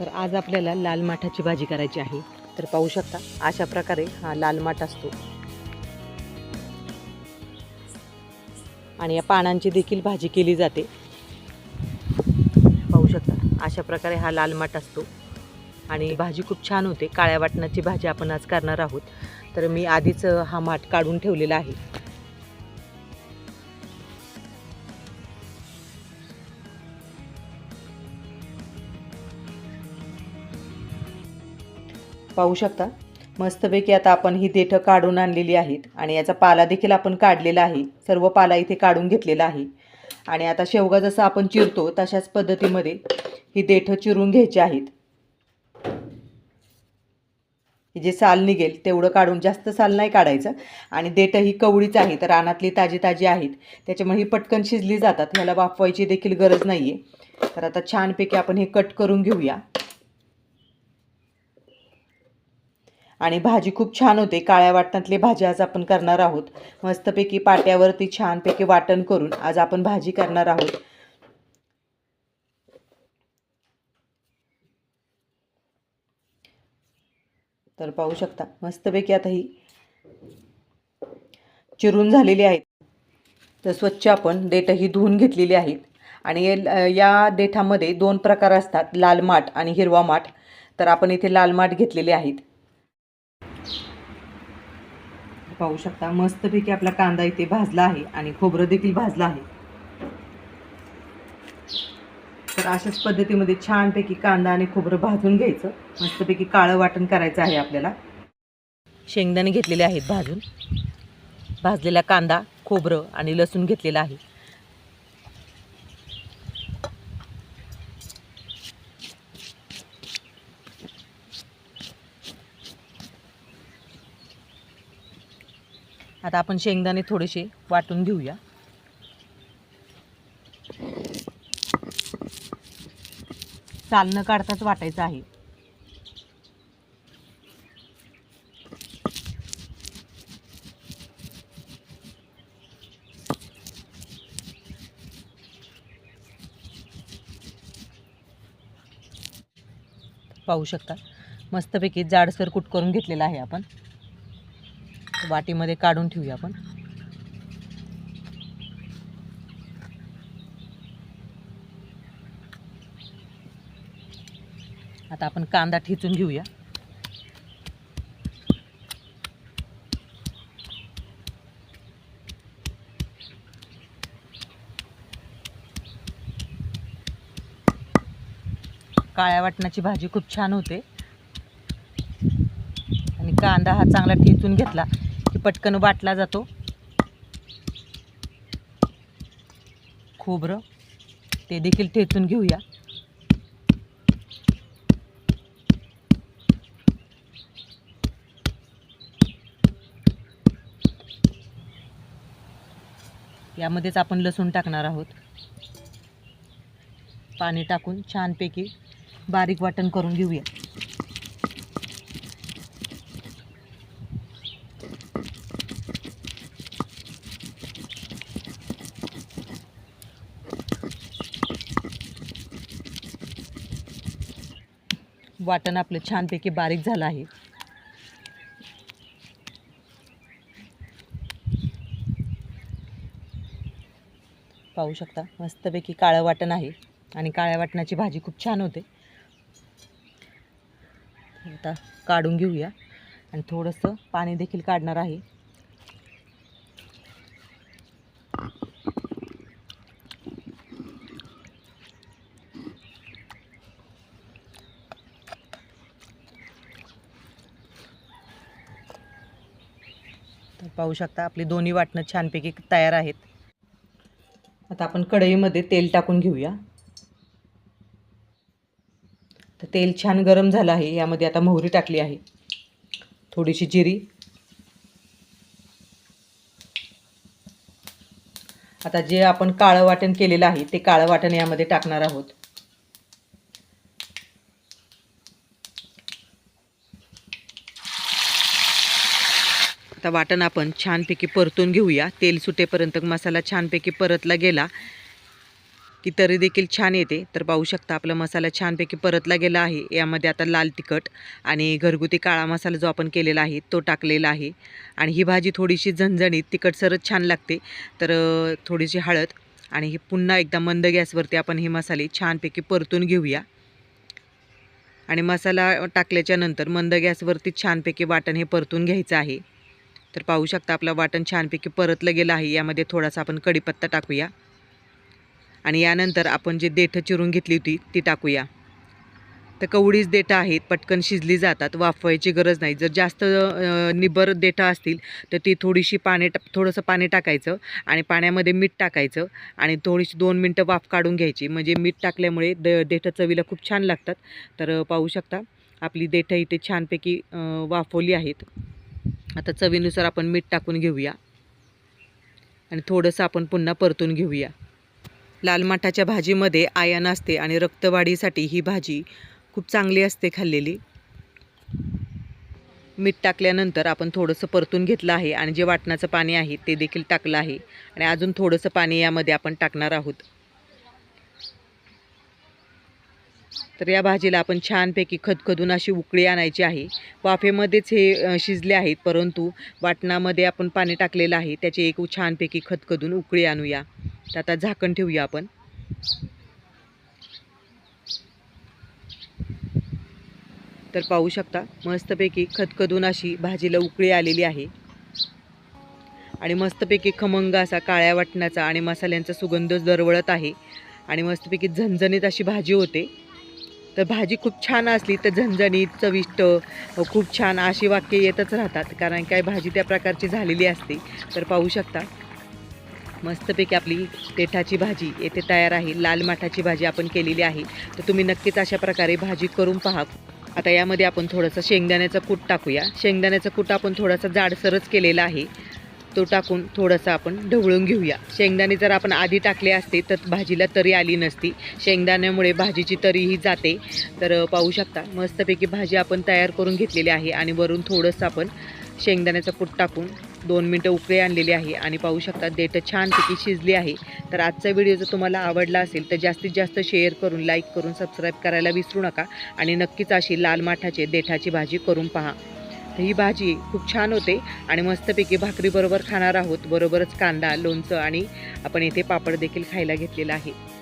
तर आज आपल्याला लाल माठाची भाजी करायची आहे. तर पाहू शकता अशा प्रकारे हा लाल माठ असतो. आणि या पानांची देखील भाजी केली जाते. पाहू शकता अशा प्रकारे हा लाल माठ असतो. आणि भाजी खूप छान होते. काळ्या वाटणाची भाजी आपण आज करणार आहोत. तर मी आधीच हा माठ काढून ठेवलेला आहे. पाहू शकता. मस्तपैकी आता आपण ही देठं काढून आणलेली आहेत आणि याचा पाला देखील आपण काढलेला आहे. सर्व पाला इथे काढून घेतलेला आहे. आणि आता शेवगा जसं आपण चिरतो तशाच पद्धतीमध्ये ही देठं चिरून घ्यायची आहेत. ही जे साल निघेल तेवढं काढून जास्त साल नाही काढायचं. आणि देठं ही कवळीच आहे तर रानातली ताजी ताजी आहेत. त्याच्यामुळे ही पटकन शिजली जातात. ह्याला वाफवायची देखील गरज नाही आहे तर आता छानपैकी आपण हे कट करून घेऊया. आणि भाजी खूप छान होते. काळ्या वाटणातली भाजी आज आपण करणार आहोत. मस्तपैकी पाट्यावरती छानपैकी वाटण करून आज आपण भाजी करणार आहोत. तर पाहू शकता मस्तपैकी आता ही चिरून झालेली आहेत. तर स्वच्छ आपण देठही धुवून घेतलेली आहेत. आणि या देठामध्ये दोन प्रकार असतात लाल माठ आणि हिरवा माठ. तर आपण इथे लाल माठ घेतलेले आहेत. पाहू शकता. मस्तपैकी आपला कांदा इथे भाजला आहे आणि खोबरं देखील भाजलं आहे. तर अशाच पद्धतीमध्ये छानपैकी कांदा आणि खोबरं भाजून घ्यायचं. मस्तपैकी काळं वाटण करायचं आहे आपल्याला. शेंगदाणे घेतलेले आहेत भाजून. भाजलेला कांदा खोबरं आणि लसूण घेतलेला आहे. आता आपण शेंगदाणे थोडेसे वाटून घेऊया. चालणं काढताच वाटायचं आहे. पाहू शकता. मस्तपैकी जाडसर कुट करून घेतलेला आहे आपण. वाटीमध्ये काढून ठेवूया आपण. आता आपण कांदा ठेचून घेऊया. काळ्या वाटणाची भाजी खूप छान होते. कांदा हा चांगला ठेचून घेतला की पटकन वाटला जातो. खोबरं ते देखील ठेचून घेऊया. यामध्येच आपण लसूण टाकणार आहोत. पाणी टाकून छानपैकी बारीक वाटण करून घेऊया. वाटण आपलं छानपैकी बारीक झालं आहे. पाहू शकता मस्तपैकी काळं वाटण आहे आणि काळ्या वाटणाची भाजी खूप छान होते. आता काढून घेऊया आणि थोडंसं पाणी देखील काढणार आहे. पाहू शकता आपली दोन्ही वाटणं छानपैकी तयार आहेत. आता आपण कढईमध्ये तेल टाकून घेऊया. तर तेल छान गरम झालं आहे यामध्ये आता मोहरी टाकली आहे. थोडीशी जिरी. आता जे आपण काळं वाटण केलेलं आहे ते काळं वाटण यामध्ये टाकणार आहोत. आता वाटण आपण छानपैकी परतून घेऊया. तेल सुटेपर्यंत मसाला छानपैकी परतला गेला. की तरी देखील छान येते. तर पाहू शकता आपला मसाला छानपैकी परतला गेला आहे. यामध्ये आता लाल तिखट आणि घरगुती काळा मसाला जो आपण केलेला आहे तो टाकलेला आहे. आणि ही भाजी थोडीशी झणझणीत तिखटसरच छान लागते. तर थोडीशी हळद आणि ही पुन्हा एकदा मंद गॅसवरती आपण हे मसाले छानपैकी परतून घेऊया. आणि मसाला टाकल्याच्या नंतर मंद गॅसवरती छानपैकी वाटण हे परतून घ्यायचं आहे. तर पाहू शकता आपलं वाटण छानपैकी परतलं गेलं आहे. यामध्ये थोडासा आपण कढीपत्ता टाकूया. आणि यानंतर आपण जे देठं चिरून घेतली होती ती टाकूया. तर कवडीच देठं आहेत पटकन शिजली जातात वाफवायची गरज नाही. जर जास्त निबर देठं असतील तर ती थोडीशी पाणी टा थोडंसं पाणी टाकायचं आणि पाण्यामध्ये मीठ टाकायचं आणि थोडीशी दोन मिनटं वाफ काढून घ्यायची. म्हणजे मीठ टाकल्यामुळे द देठं चवीला खूप छान लागतात. तर पाहू शकता आपली देठं इथे छानपैकी वाफवली आहेत. आता चवीनुसार आपण मीठ टाकून घेऊया. आणि थोडंसं आपण पुन्हा परतून घेऊया. लाल माठाच्या भाजीमध्ये आयन असते आणि रक्तवाढीसाठी ही भाजी खूप चांगली असते खाल्लेली. मीठ टाकल्यानंतर आपण थोडंसं परतून घेतलं आहे आणि जे वाटणाचं पाणी आहे ते देखील टाकलं आहे. आणि अजून थोडंसं पाणी यामध्ये आपण टाकणार आहोत. तर या भाजीला आपण छानपैकी खदखदून अशी उकळी आणायची आहे. वाफेमध्येच हे शिजले आहेत परंतु वाटणामध्ये आपण पाणी टाकलेलं आहे. त्याची एक छानपैकी खदखदून उकळी आणूया. तर आता झाकण ठेवूया आपण. तर पाहू शकता मस्तपैकी खदखदून अशी भाजीला उकळी आलेली आहे. आणि मस्तपैकी खमंग असा काळ्या वाटणाचा आणि मसाल्यांचा सुगंध दरवळत आहे. आणि मस्तपैकी झणझणीत अशी भाजी होते. तर भाजी खूप छान असली तर झणझणीत चविष्ट खूप छान अशी वाक्य येतच राहतात. कारण काय भाजी त्या प्रकारची झालेली असते. तर पाहू शकता. मस्तपैकी आपली पेठाची भाजी येथे तयार आहे. लाल माठाची भाजी आपण केलेली आहे. तर तुम्ही नक्कीच अशा प्रकारे भाजी करून पहा. आता यामध्ये आपण थोडंसं शेंगदाण्याचं कूट टाकूया. शेंगदाण्याचं कूट आपण थोडासा जाडसरच केलेला आहे. तो टाकून थोडंसं आपण ढवळून घेऊया. शेंगदाणे जर आपण आधी टाकले असते तर भाजीला तरी आली नसती. शेंगदाण्यामुळे भाजीची तरीही जाते. तर पाहू शकता मस्तपैकी भाजी आपण तयार करून घेतलेली आहे आणि वरून थोडंसं आपण शेंगदाण्याचं कूट टाकून दोन मिनटं उकळे आणलेली आहे आणि पाहू शकता देठं छानपैकी शिजली आहे. तर आजचा व्हिडिओ जर तुम्हाला आवडला असेल तर जास्तीत जास्त शेअर करून लाईक करून सबस्क्राईब करायला विसरू नका आणि नक्कीच अशी लाल माठाचे देठाची भाजी करून पहा. ही भाजी खूप छान होते आणि मस्तपैकी भाकरीबरोबर खाणार आहोत. बरोबरच कांदा लोणचं आणि आपण इथे पापड देखील खायला घेतलेला आहे.